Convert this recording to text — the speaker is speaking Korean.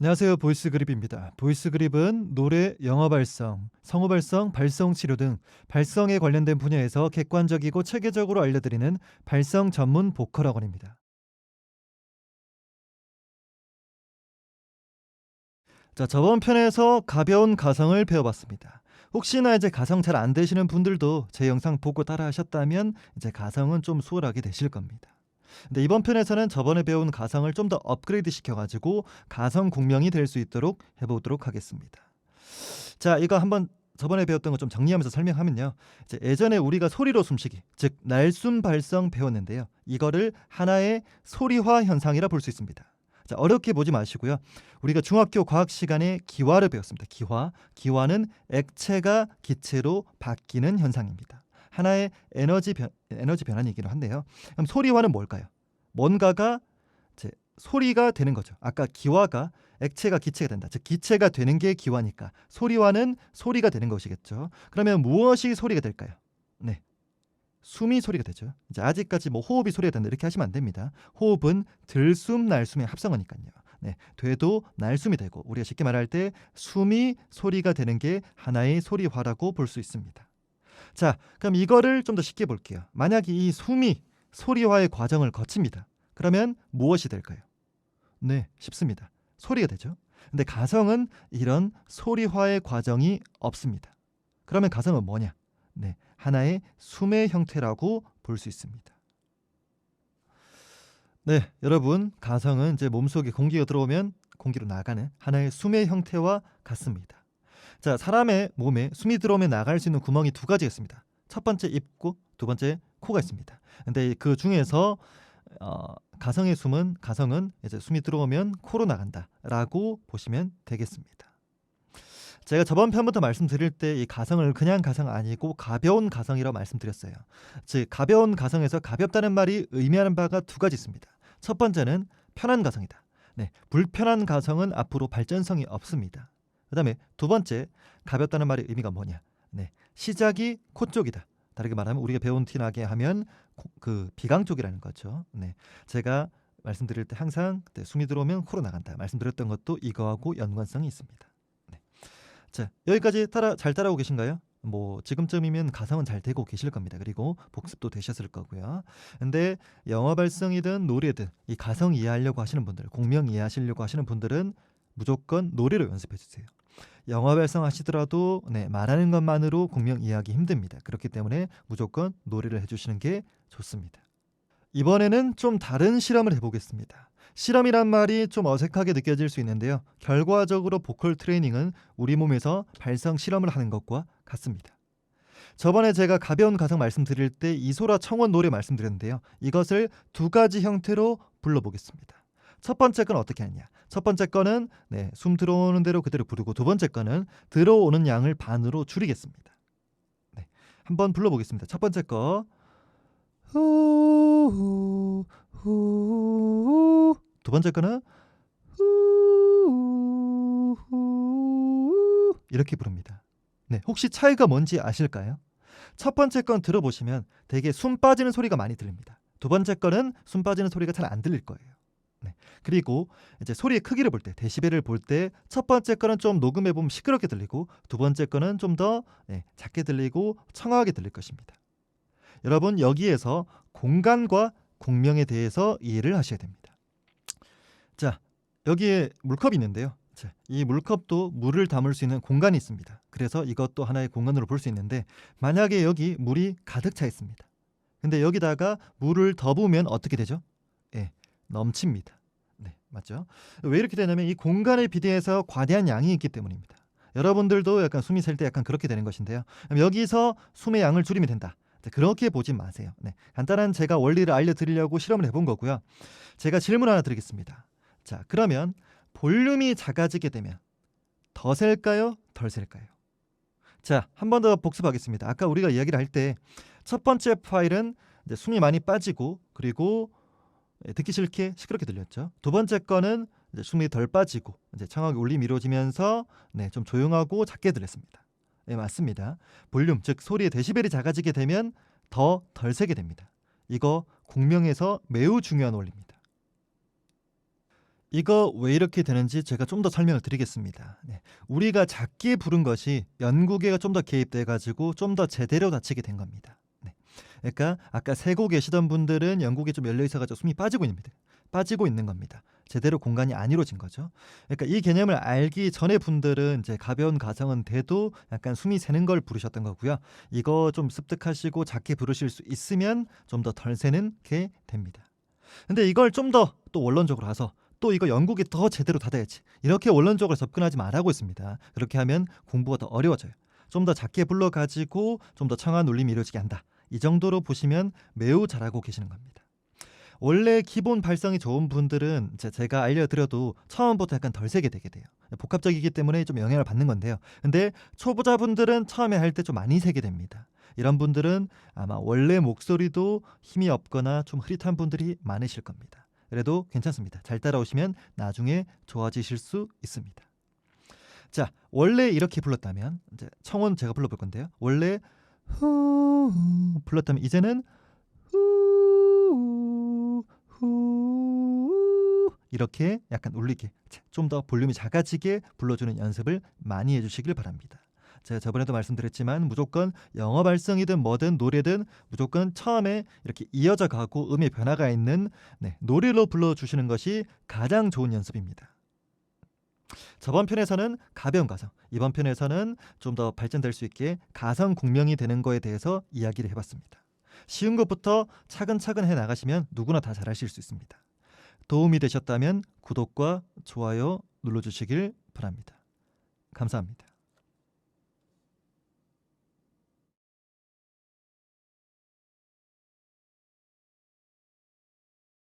안녕하세요. 보이스 그립입니다. 보이스 그립은 노래, 영어 발성, 성우 발성, 발성 치료 등 발성에 관련된 분야에서 객관적이고 체계적으로 알려드리는 발성 전문 보컬 학원입니다. 자, 저번 편에서 가벼운 가성을 배워봤습니다. 혹시나 이제 가성 잘 안 되시는 분들도 제 영상 보고 따라 하셨다면 이제 가성은 좀 수월하게 되실 겁니다. 근데 이번 편에서는 저번에 배운 가성을 좀 더 업그레이드 시켜가지고 가성 공명이 될 수 있도록 해보도록 하겠습니다. 자, 이거 한번 저번에 배웠던 거 좀 정리하면서 설명하면요. 이제 예전에 우리가 소리로 숨쉬기, 즉 날숨 발성 배웠는데요. 이거를 하나의 소리화 현상이라 볼 수 있습니다. 자, 어렵게 보지 마시고요. 우리가 중학교 과학 시간에 기화를 배웠습니다. 기화. 기화는 액체가 기체로 바뀌는 현상입니다. 하나의 에너지 변 에너지 변환이기도 한데요. 그럼 소리화는 뭘까요? 뭔가가 이제 소리가 되는 거죠. 아까 기화가 액체가 기체가 된다. 즉 기체가 되는 게 기화니까 소리화는 소리가 되는 것이겠죠. 그러면 무엇이 소리가 될까요? 네. 숨이 소리가 되죠. 이제 아직까지 뭐 호흡이 소리가 된다 이렇게 하시면 안 됩니다. 호흡은 들숨 날숨의 합성어니까요. 네, 되도 날숨이 되고 우리가 쉽게 말할 때 숨이 소리가 되는 게 하나의 소리화라고 볼 수 있습니다. 자, 그럼 이거를 좀 더 쉽게 볼게요. 만약에 이 숨이 소리화의 과정을 거칩니다. 그러면 무엇이 될까요? 네, 쉽습니다. 소리가 되죠. 근데 가성은 이런 소리화의 과정이 없습니다. 그러면 가성은 뭐냐? 네, 하나의 숨의 형태라고 볼 수 있습니다. 네, 여러분, 가성은 이제 몸속에 공기가 들어오면 공기로 나가는 하나의 숨의 형태와 같습니다. 자, 사람의 몸에 숨이 들어오면 나갈 수 있는 구멍이 두 가지가 있습니다. 첫 번째 입구, 두 번째 코가 있습니다. 근데 그 중에서 어, 가성의 숨은 가성은 이제 숨이 들어오면 코로 나간다라고 보시면 되겠습니다. 제가 저번 편부터 말씀드릴 때 이 가성을 그냥 가성 아니고 가벼운 가성이라고 말씀드렸어요. 즉 가벼운 가성에서 가볍다는 말이 의미하는 바가 두 가지 있습니다. 첫 번째는 편한 가성이다. 네, 불편한 가성은 앞으로 발전성이 없습니다. 그다음에 두 번째 가볍다는 말의 의미가 뭐냐? 네, 시작이 코 쪽이다. 다르게 말하면 우리가 배운 티 나게 하면 코, 그 비강 쪽이라는 거죠. 네, 제가 말씀드릴 때 항상 그때 숨이 들어오면 코로 나간다. 말씀드렸던 것도 이거하고 연관성이 있습니다. 네, 자 여기까지 따라 잘 따라오고 계신가요? 뭐 지금쯤이면 가성은 잘 되고 계실 겁니다. 그리고 복습도 되셨을 거고요. 근데 영어 발성이든 노래든 이 가성 이해하려고 하시는 분들, 공명 이해하시려고 하시는 분들은 무조건 노래로 연습해 주세요. 영어 발성 하시더라도 네, 말하는 것만으로 공명 이해하기 힘듭니다. 그렇기 때문에 무조건 노래를 해주시는 게 좋습니다. 이번에는 좀 다른 실험을 해보겠습니다. 실험이란 말이 좀 어색하게 느껴질 수 있는데요. 결과적으로 보컬 트레이닝은 우리 몸에서 발성 실험을 하는 것과 같습니다. 저번에 제가 가벼운 가성 말씀드릴 때 이소라 청원 노래 말씀드렸는데요. 이것을 두 가지 형태로 불러보겠습니다. 첫 번째 건 어떻게 하냐? 첫 번째 거는 네, 숨 들어오는 대로 그대로 부르고 두 번째 거는 들어오는 양을 반으로 줄이겠습니다. 네, 한번 불러보겠습니다. 첫 번째 거 후후 후. 두 번째 거는 후후 이렇게 부릅니다. 네, 혹시 차이가 뭔지 아실까요? 첫 번째 건 들어보시면 되게 숨 빠지는 소리가 많이 들립니다. 두 번째 거는 숨 빠지는 소리가 잘 안 들릴 거예요. 네. 그리고 이제 소리의 크기를 볼 때, 데시벨을 볼 때 첫 번째 거는 좀 녹음해 보면 시끄럽게 들리고 두 번째 거는 좀더 네, 작게 들리고 청아하게 들릴 것입니다. 여러분 여기에서 공간과 공명에 대해서 이해를 하셔야 됩니다. 자, 여기에 물컵이 있는데요. 자, 이 물컵도 물을 담을 수 있는 공간이 있습니다. 그래서 이것도 하나의 공간으로 볼 수 있는데 만약에 여기 물이 가득 차 있습니다. 근데 여기다가 물을 더 부으면 어떻게 되죠? 예, 넘칩니다. 네, 맞죠? 왜 이렇게 되냐면 이 공간에 비례해서 과대한 양이 있기 때문입니다. 여러분들도 약간 숨이 셀 때 약간 그렇게 되는 것인데요. 여기서 숨의 양을 줄이면 된다. 그렇게 보지 마세요. 네, 간단한 제가 원리를 알려드리려고 실험을 해본 거고요. 제가 질문 하나 드리겠습니다. 자, 그러면 볼륨이 작아지게 되면 더 셀까요? 덜 셀까요? 자, 한 번 더 복습하겠습니다. 아까 우리가 이야기를 할 때 첫 번째 파일은 숨이 많이 빠지고 그리고 듣기 싫게 시끄럽게 들렸죠. 두 번째 거는 이제 숨이 덜 빠지고 이제 청하게 울림이 이루어지면서 네, 좀 조용하고 작게 들렸습니다. 네, 맞습니다. 볼륨 즉 소리의 데시벨이 작아지게 되면 더 덜 세게 됩니다. 이거 공명에서 매우 중요한 원리입니다. 이거 왜 이렇게 되는지 제가 좀 더 설명을 드리겠습니다. 네. 우리가 작게 부른 것이 연구계가 좀 더 개입돼 가지고 좀 더 제대로 다치게 된 겁니다. 네. 그러니까 아까 세고 계시던 분들은 연구계 좀 열려 있어 가지고 숨이 빠지고 있습니다. 빠지고 있는 겁니다. 제대로 공간이 안 이루어진 거죠. 그러니까 이 개념을 알기 전에 분들은 이제 가벼운 가성은 돼도 약간 숨이 새는 걸 부르셨던 거고요. 이거 좀 습득하시고 작게 부르실 수 있으면 좀 더 덜 새는 게 됩니다. 근데 이걸 좀 더 또 원론적으로 가서 또 이거 연구기 더 제대로 닫아야지. 이렇게 원론적으로 접근하지 말라고 했습니다. 그렇게 하면 공부가 더 어려워져요. 좀 더 작게 불러가지고 좀 더 청한 울림이 이루어지게 한다. 이 정도로 보시면 매우 잘하고 계시는 겁니다. 원래 기본 발성이 좋은 분들은 제가 알려드려도 처음부터 약간 덜 세게 되게 돼요. 복합적이기 때문에 좀 영향을 받는 건데요. 근데 초보자분들은 처음에 할 때 좀 많이 세게 됩니다. 이런 분들은 아마 원래 목소리도 힘이 없거나 좀 흐릿한 분들이 많으실 겁니다. 그래도 괜찮습니다. 잘 따라오시면 나중에 좋아지실 수 있습니다. 자, 원래 이렇게 불렀다면 이제 청혼 제가 불러볼 건데요. 원래 후 불렀다면 이제는 후, 후 이렇게 약간 울리게 좀 더 볼륨이 작아지게 불러주는 연습을 많이 해주시길 바랍니다. 제가 저번에도 말씀드렸지만 무조건 영어 발성이든 뭐든 노래든 무조건 처음에 이렇게 이어져 가고 음의 변화가 있는 네, 노래로 불러주시는 것이 가장 좋은 연습입니다. 저번 편에서는 가벼운 가성, 이번 편에서는 좀 더 발전될 수 있게 가성 공명이 되는 거에 대해서 이야기를 해봤습니다. 쉬운 것부터 차근차근 해 나가시면 누구나 다 잘하실 수 있습니다. 도움이 되셨다면 구독과 좋아요 눌러주시길 바랍니다. 감사합니다.